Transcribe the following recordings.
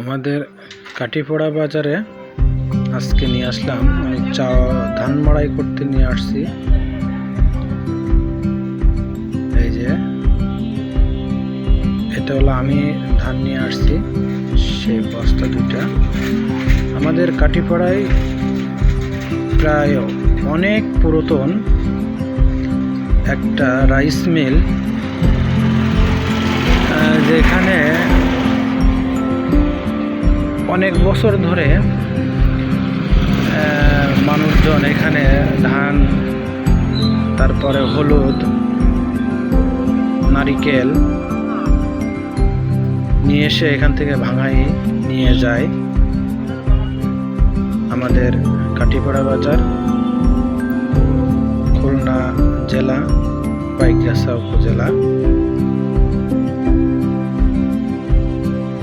আমাদের কাটিপড়া বাজারে আজকে নিয়ে আসলাম। আমি চা, ধান মাড়াই করতে নিয়ে আসছি। এই যে, এটা হলো আমি ধান নিয়ে আসছি, সেই বস্তা দুটা আমাদের কাটিপড়ায় প্রায় অনেক পুরাতন। একটা রাইস মিল যেখানে অনেক বছর ধরে মানুষজন এখানে ধান, তারপরে হলুদ, নারিকেল নিয়ে এসে এখান থেকে ভাঙাই নিয়ে যায় আমাদের কাটিপাড়া বাজার, খুলনা জেলা বাইকগাছা উপজেলা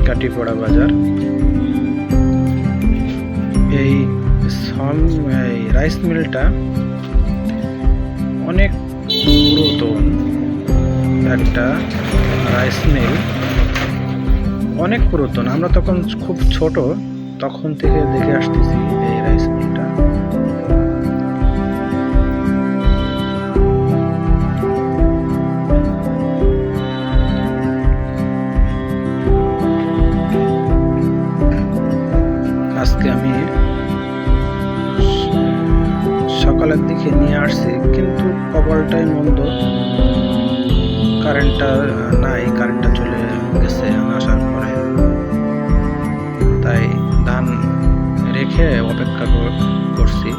কাটিপড়া বাজার। এই এই রাইস মিলটা অনেক পুরাতন একটা রাইস মিল। অনেক পুরাতন। আমরা তখন খুব ছোট, তখন থেকে দেখে আসতেছি। সকালের দিকে নিয়ে আসছি, কিন্তু কপালটাই মন্দ। কারেন্টটা নাই, কারেন্টটা চলে গেছে আসার পরে। তাই ধান রেখে অপেক্ষা কর- করছি।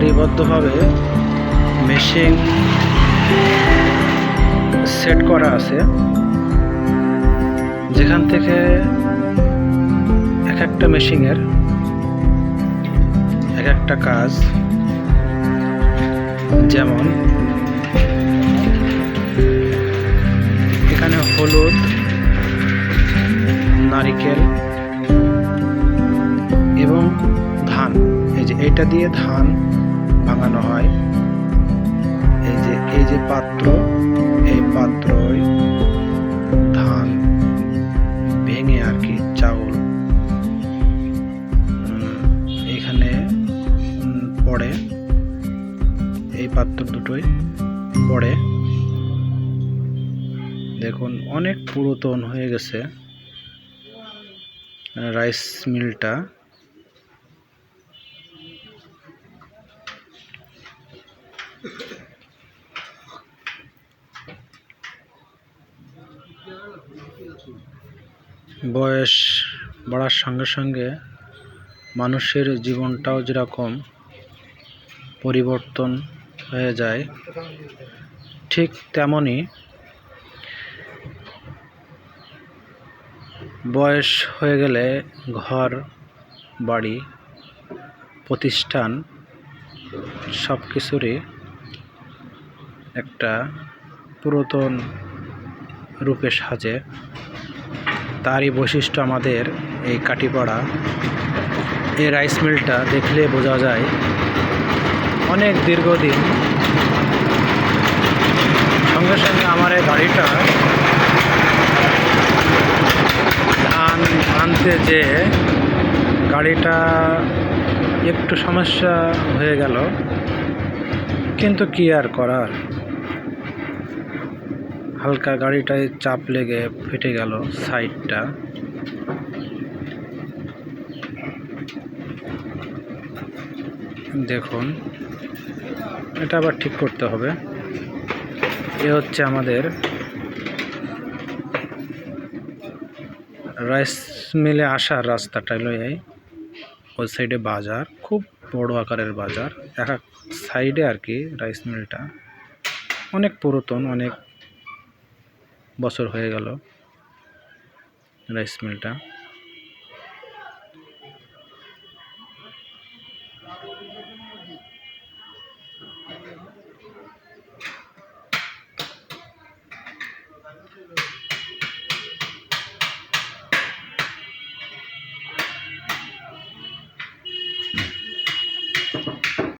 সারিবদ্ধভাবে মেশিন সেট করা আছে। যেখান থেকে এক একটা মেশিনের এক একটা কাজ, যেমন এখানে হলুদ, নারিকেল এবং ধান। এই যে এটা দিয়ে ধান ভাঙানো হয়। এই যে এই যে পাত্র, এই পাত্রই ধান ভেঙে আর কি চাউল। এখানে পড়ে। এই পাত্র দুটোই পড়ে। দেখুন, অনেক পুরাতন হয়ে গেছে। রাইস মিলটা। বয়স বাড়ার সঙ্গে সঙ্গে মানুষের জীবনটাও যেরকম পরিবর্তন হয়ে যায়, ঠিক তেমনই বয়স হয়ে গেলে ঘর, বাড়ি, প্রতিষ্ঠান সব কিছুরই একটা পুরাতন রূপে সাজে তারই বৈশিষ্ট্য আমাদের এই কাটিপাড়া এই রাইস মিলটা দেখলে বোঝা যায়, অনেক দীর্ঘদিন সঙ্গে সঙ্গে আমার এই গাড়িটা ধান আনতে যে গাড়িটা একটু সমস্যা হয়ে গেল, কিন্তু কি আর করার? হালকা গাড়িটায় চাপ লেগে ফেটে গেল সাইডটা। দেখুন, এটা আবার ঠিক করতে হবে। এ হচ্ছে আমাদের রাইস মিলে আসার রাস্তাটা হলো এই। ওই সাইডে বাজার, খুব বড় আকারের বাজার। এক সাইডে আর কি রাইস মিলটা। অনেক পুরাতন, অনেক বছর হয়ে গেল রাইস মিলটা